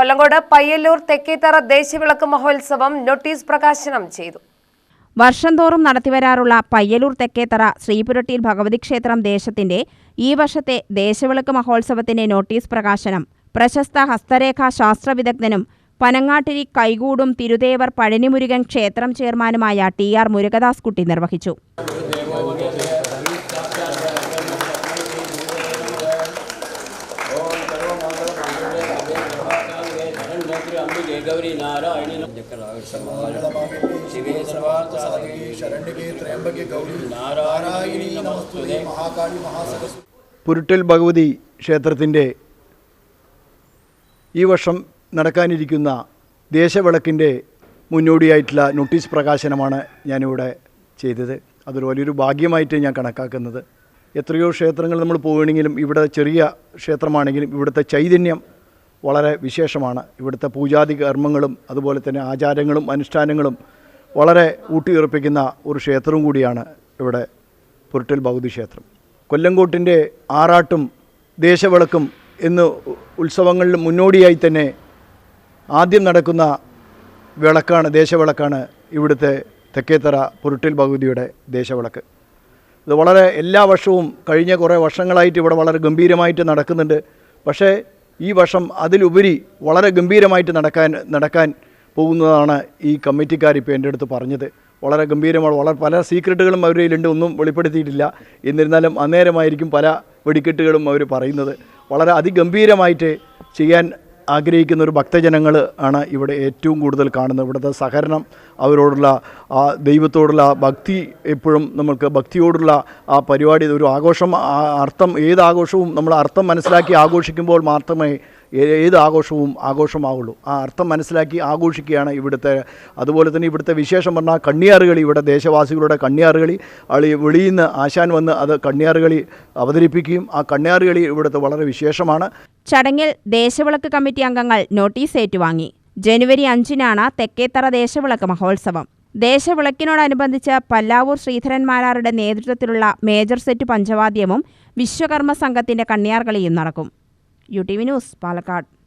കൊല്ലങ്കോട് പയ്യന്നൂർ തെക്കേത്തറ ദേശവിളക്ക് മഹോത്സവം നോട്ടീസ് പ്രകാശനം ചെയ്തു. വർഷം തോറും നടത്തിവരാറുള്ള പയ്യലൂർ തെക്കേത്തറ ശ്രീപുരട്ടിയിൽ ഭഗവതി ക്ഷേത്രം ദേശത്തിന്റെ ഈ വർഷത്തെ ദേശവിളക്ക് മഹോത്സവത്തിന്റെ നോട്ടീസ് പ്രകാശനം. പ്രശസ്ത ഹസ്തരേഖാ ശാസ്ത്ര വിദഗ്ധനും പനങ്ങാട്ടിരി കൈകൂടും തിരുദേവർ പഴനിമുരുകൻ ക്ഷേത്രം ചെയർമാനുമായ ടി ആർ മുരുകദാസ് കുട്ടി നിർവഹിച്ചു. അമ്പ് ശിവേ ഗൗരി. നമസ്തുതേ മഹാകാളി പുരുട്ടൽ ഭഗവതി ക്ഷേത്രത്തിന്റെ ഈ വർഷം നടക്കാനിരിക്കുന്ന ദേശവിളക്കിന്റെ മുന്നോടിയായിട്ടുള്ള നോട്ടീസ് പ്രകാശനമാണ് ഞാനിവിടെ ചെയ്തത്. അതൊരു വലിയൊരു ഭാഗ്യമായിട്ട് ഞാൻ കണക്കാക്കുന്നത്. എത്രയോ ക്ഷേത്രങ്ങൾ നമ്മൾ പോവുകയാണെങ്കിലും ഇവിടെ ചെറിയ ക്ഷേത്രമാണെങ്കിലും ഇവിടുത്തെ ചൈതന്യം വളരെ വിശേഷമാണ്. ഇവിടുത്തെ പൂജാതി കർമ്മങ്ങളും അതുപോലെ തന്നെ ആചാരങ്ങളും അനുഷ്ഠാനങ്ങളും വളരെ ഊട്ടിയുറപ്പിക്കുന്ന ഒരു ക്ഷേത്രവും കൂടിയാണ് ഇവിടെ പുരുട്ടൽ ഭഗവതി ക്ഷേത്രം. കൊല്ലങ്കോട്ടിന്റെ ആറാട്ടും ദേശവിളക്കും എന്ന് ഉത്സവങ്ങളിൽ മുന്നോടിയായി തന്നെ ആദ്യം നടക്കുന്ന വിളക്കാണ് ദേശവിളക്കാണ് ഇവിടുത്തെ തെക്കേത്തറ പുരുട്ടിൽ ഭഗവതിയുടെ ദേശവിളക്ക്. ഇത് വളരെ എല്ലാ വർഷവും കഴിഞ്ഞ കുറേ വർഷങ്ങളായിട്ട് ഇവിടെ വളരെ ഗംഭീരമായിട്ട് നടക്കുന്നുണ്ട്. പക്ഷേ ഈ വർഷം അതിലുപരി വളരെ ഗംഭീരമായിട്ട് നടക്കാൻ നടക്കാൻ പോകുന്നതാണ് ഈ കമ്മിറ്റിക്കാർ ഇപ്പോൾ എന്റെ അടുത്ത് പറഞ്ഞത്. വളരെ ഗംഭീരമാണ്. വളരെ പല സീക്രട്ടുകളും അവരുടെ കയ്യിലുണ്ട്. ഒന്നും വെളിപ്പെടുത്തിയിട്ടില്ല. എന്നിരുന്നാലും അന്നേരമായിരിക്കും പല വെടിക്കെട്ടുകളും അവർ പറയുന്നത്. വളരെ അതിഗംഭീരമായിട്ട് ചെയ്യാൻ ആഗ്രഹിക്കുന്ന ഒരു ഭക്തജനങ്ങൾ ആണ് ഇവിടെ ഏറ്റവും കൂടുതൽ കാണുന്നത്. ഇവിടുത്തെ സഹകരണം അവരോടുള്ള ആ ദൈവത്തോടുള്ള ആ ഭക്തി എപ്പോഴും നമുക്ക് ഭക്തിയോടുള്ള ആ പരിപാടി ഒരു ആഘോഷം അർത്ഥം ഏത് ആഘോഷവും നമ്മൾ അർത്ഥം മനസ്സിലാക്കി ആഘോഷിക്കുമ്പോൾ മാത്രമേ ഏത് ആഘോഷവും ആഘോഷമാവുള്ളൂ. ആ അർത്ഥം മനസ്സിലാക്കി ആഘോഷിക്കുകയാണ് ഇവിടുത്തെ അതുപോലെ തന്നെ ഇവിടുത്തെ വിശേഷം പറഞ്ഞാൽ കണ്ണിയാറുകളി ഇവിടെ ദേശവാസികളുടെ കണ്ണിയാറുകളി അളി വെളിയിൽ നിന്ന് ആശാൻ വന്ന് അത് കണ്ണിയാറുകളി അവതരിപ്പിക്കുകയും ആ കണ്ണിയാറുകളി ഇവിടുത്തെ വളരെ വിശേഷമാണ്. ചടങ്ങിൽ ദേശവിളക്ക് കമ്മിറ്റി അംഗങ്ങൾ നോട്ടീസ് ഏറ്റുവാങ്ങി. ജനുവരി അഞ്ചിനാണ് തെക്കേത്തറ ദേശവിളക്ക് മഹോത്സവം. ദേശവിളക്കിനോടനുബന്ധിച്ച് പല്ലാവൂർ ശ്രീധരന്മാരാരുടെ നേതൃത്വത്തിലുള്ള മേജർ സെറ്റ് പഞ്ചവാദ്യവും വിശ്വകർമ്മ സംഘത്തിന്റെ കണ്ണിയാർകളിയും നടക്കും. U T V news Palakkad.